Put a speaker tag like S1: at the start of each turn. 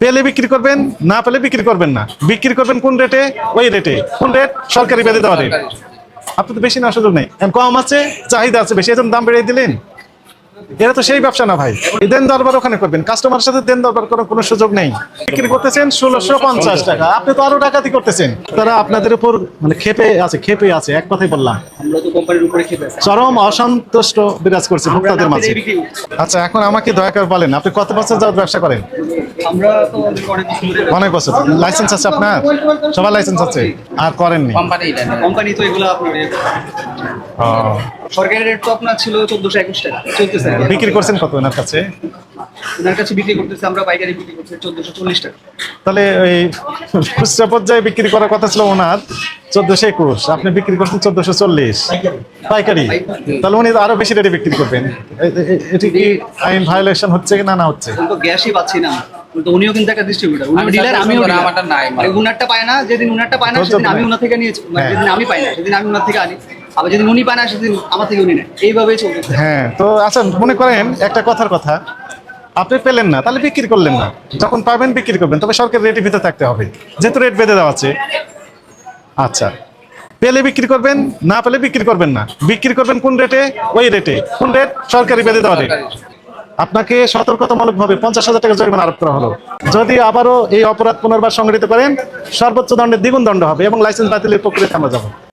S1: পেলে বিক্রি করবেন না পেলে বিক্রি করবেন না। বিক্রি করবেন কোন রেটে ওই রেটে কোন রেট সরকারি বেঁধে দেওয়া রেট আপনি তো বেশি না সুযোগ নেই। কম আছে চাহিদা আছে বেশি এজন্য দাম বেড়ে দিলেন। এটা তো সেই ব্যবসা না ভাই। দেন দরবার ওখানে করবেন। কাস্টমারের সাথে দেন দরবার করার কোনো সুযোগ নেই। বিক্রি করতেছেন ষোলোশো পঞ্চাশ টাকা। আপনি তো আরও ডাকাতি করতেছেন। তারা আপনাদের উপর মানে খেপে আছে খেপে আছে। এক কথাই বললাম। চরম অসন্তুষ্ট বিরাজ করছে ভোক্তাদের মাঝে। আচ্ছা এখন আমাকে দয়া করে বলেন আপনি কত বছর যাবত ব্যবসা করেন?
S2: অনেক বছর।
S1: লাইসেন্স আছে আপনার? সবার লাইসেন্স আছে? আর করেননি
S3: কোম্পানি এটা না।
S2: কোম্পানি তো এগুলো আপনার ইয়ে সরকারি রেট তো আপনার ছিল চোদ্দশো একুশ টাকা। চলতেছে।
S1: বিক্রি করছেন কত ওনার কাছে?
S2: ওনার কাছে বিক্রি করতেছে আমরা পাইকারি বিক্রি করছি চোদ্দশো চল্লিশ টাকা।
S1: তাহলে ওই খুচরা পর্যায়ে বিক্রি করার কথা ছিল ওনার চোদ্দশো একুশ। আপনি বিক্রি করছেন চোদ্দশো চল্লিশ। পাইকারি। তাহলে উনি আরও বেশি রেটে বিক্রি করবেন। এটি কি আইন ভায়োলেশন হচ্ছে কি না না হচ্ছে?
S2: গ্যাসই পাচ্ছি না। কিন্তু উনিও কিন্তু একটা ডিস্ট্রিবিউটার উনিও ডিলার আমিও
S3: আমারটা নাই,
S2: মানে। উনারটা পায় না যেদিন উনারটা পায় না সেদিন আমি। উনার থেকে নিয়েছি। মানে
S1: হ্যাঁ।
S2: যেদিন আমি পাই না সেদিন আমি উনার থেকে আনি। আবার যেদিন উনি পায় না সেদিন আমার থেকে উনি নেয়। এইভাবেই চলতেছে
S1: হ্যাঁ তো আচ্ছা মনে করেন একটা কথার কথা। আপনি পেলেন না তাহলে বিক্রি করলেন না। যখন পাবেন বিক্রি করবেন। তবে সরকারি রেটের ভিতরে থাকতে হবে। যেহেতু রেট বেঁধে দেওয়া আছে। আচ্ছা পেলে বিক্রি করবেন না পেলে বিক্রি করবেন না। বিক্রি করবেন কোন রেটে ওই রেটে কোন রেট সরকারি বেঁধে দেওয়া রেট আপনাকে সতর্কতামূলক ভাবে পঞ্চাশ হাজার টাকা জরিমানা আরোপ করা হলো। যদি আবারও এই অপরাধ পুনর্বার সংগঠিত করেন, সর্বোচ্চ দণ্ডের দ্বিগুণ দণ্ড হবে এবং লাইসেন্স বাতিলের প্রক্রিয়া আমরা যাব।